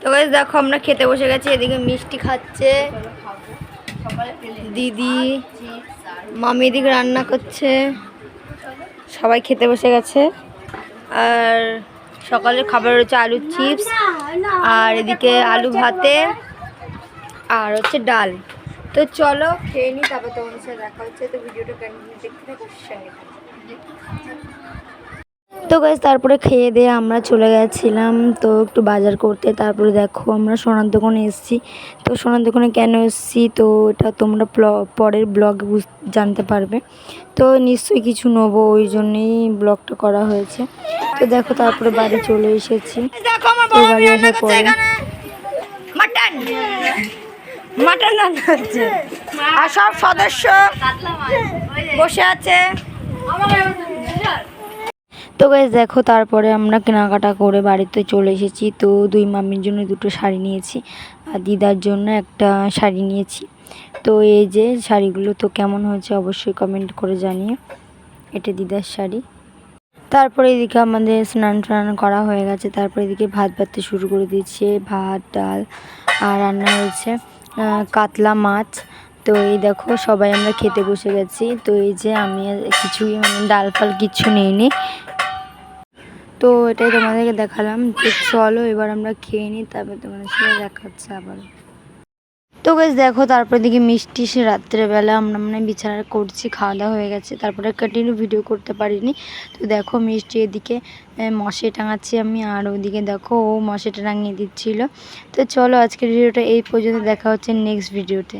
তো গাইস দেখো, আমরা খেতে বসে গেছি, এদিকে মিষ্টি খাচ্ছে। দিদি, মামি এদিকে রান্না করছে। সবাই খেতে বসে গেছে। আর সকালের খাবার হচ্ছে আলু চিপস, আর এদিকে আলু ভাতে, আর হচ্ছে ডাল। তো চলো, খেয়ে নিই তারপর তোমাদের সাথে দেখা হচ্ছে। তো ভিডিওটা কন্টিনিউ দেখতে থাকো। তো গাইজ তারপরে খেয়ে দিয়ে আমরা চলে গেছিলাম। তো একটু বাজার করতে তারপরে দেখো আমরা সোনার দোকানে এসেছি। তো সোনার দোকানে কেন এসেছি? তো এটা তোমরা পরের ব্লগে জানতে পারবে। তো নিশ্চয়ই কিছু নেব ওই জন্যই ব্লগটা করা হয়েছে। তো দেখো তারপরে বাড়ি চলে এসেছি। তো বাড়ি আসার পরে মাটন। মাটন রান্না হচ্ছে আর সব সদস্য বসে আছে। তো গাইজ দেখো, তারপরে আমরা কেনাকাটা করে বাড়িতে চলে এসেছি। তো দুই মামির জন্য দুটো শাড়ি নিয়েছি আর দিদার জন্য একটা শাড়ি নিয়েছি। তো এই যে শাড়িগুলো তো কেমন হয়েছে অবশ্যই কমেন্ট করে জানিও। এটা দিদার শাড়ি। তারপরে এদিকে আমাদের স্নান টান করা হয়ে গেছে। তারপরে এদিকে ভাত ভাততে শুরু করে দিয়েছে, ভাত, ডাল আর রান্না হয়েছে কাতলা মাছ। তো এই দেখো, সবাই আমরা খেতে বসে গেছি। তো এই যে আমি কিছুই মানে ডাল ফাল কিচ্ছু নিইনি। তো এটাই তোমাদেরকে দেখালাম তো চলো এবার আমরা খেয়ে নিই, তারপর তোমাদের সাথে দেখা হচ্ছে আবার। তো বেশ দেখো তারপর দিকে মিষ্টি সে রাত্রেবেলা আমরা মানে বিছানা করছি, খাওয়া দাওয়া হয়ে গেছে। তারপরে কন্টিনিউ ভিডিও করতে পারিনি। তো দেখো মিষ্টি এদিকে মশে টাঙাচ্ছি আমি, আর ওদিকে দেখো ও মশাটা টাঙিয়ে দিচ্ছিল। তো চলো আজকের ভিডিওটা এই পর্যন্ত, দেখা হচ্ছে নেক্সট ভিডিওতে